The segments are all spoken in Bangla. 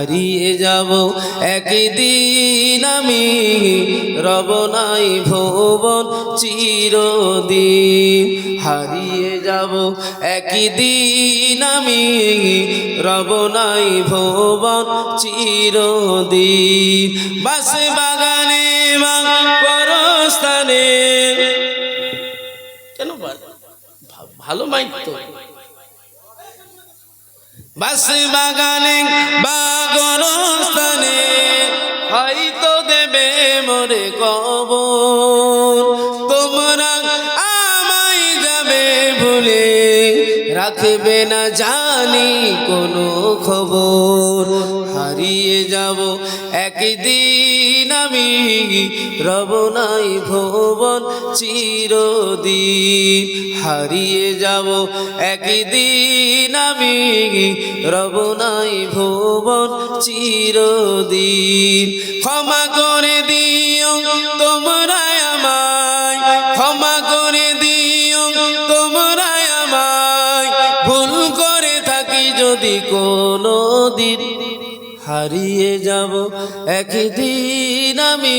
হারিয়ে যাব। একদিন আমি রব নাই ভুবন চিরদিন। হারিয়ে যাব। একদিন আমি রব নাই ভুবন চিরদিন। বাস বাগানে পরস্থানে। কেন ভালো মাইক তো। বাস বাগানে বাগরস্থানে হয়তো দেবে মরে কব তোমরা আমায় যাবে ভুলে রাখবে না জানি কোনো খবর। হারিয়ে যাব একদিন আমি রব নাই ভুবন চিরদিন। হারিয়ে যাব একদিন আমি, রব নাই ভুবন চিরদিন। ক্ষমা করে দিও তোমরা আমায়, ক্ষমা করে দিও তোমরা আমায়। ভুল করে থাকি যদি কোনো দিন হারিয়ে যাব। একদিন আমি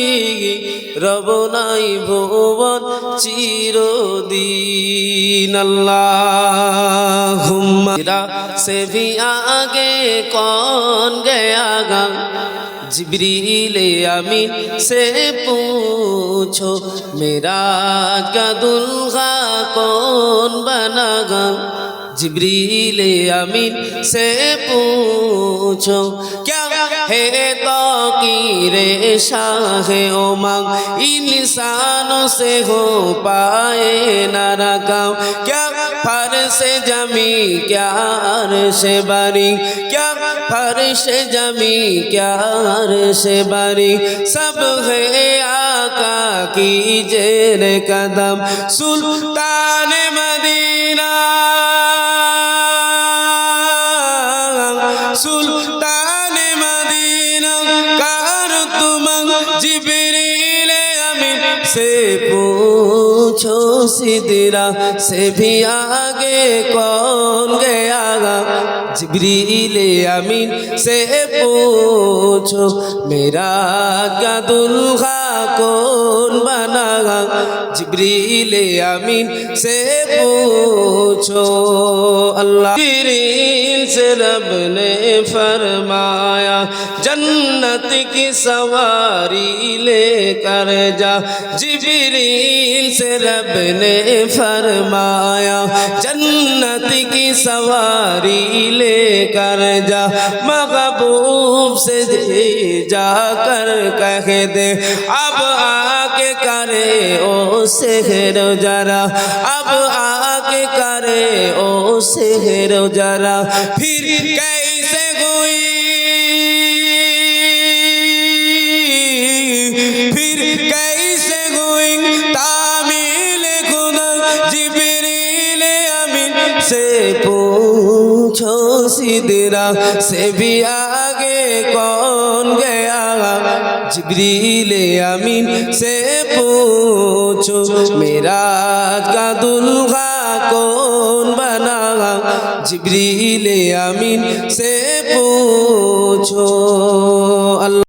রব নাই ভুবন চিরদিন। আল্লাহ সে ভি আগে কন গয়া গা। জিব্রিলে আমি সে পুছো মেরা কা দুলগা কন বানাগা अमीन से पूछो क्या है तो की रे शाह उमंग इंसानों से हो पाए न रकम क्या फर्श जमी क्या अर्श बारी क्या फर्श जमी क्या अर्श बारी सब है आका की जेर कदम सुल्तान मदीना सुल्तान मदीना कार तुम जिबरील अमीन से पूछो सिदरा से भी आगे कौन गया जिबरील अमीन से पूछो मेरा क्या दुल्हा कौन बना जिबरील अमीन से पूछो अल्लाह जिबरील से ने फरमाया, जन्नत की सवारी लेकर जा। जिबरील से रब ने फरमाया, जन्नत की सवारी लेकर जा। महबूब से दे जाकर कह दे, अब आके करे ओ सेहर जरा। अब आके کے کرے او سہر جرا پھر کیسے گوئی پھر کیسے گوئی تعمیل خدا جبریل امین سے پوچھو سیدرا سے بھی آگے کون گیا جبریل امین سے پوچھو میرا کا دلغا जिबरील अमीन से पूछो अल्लाह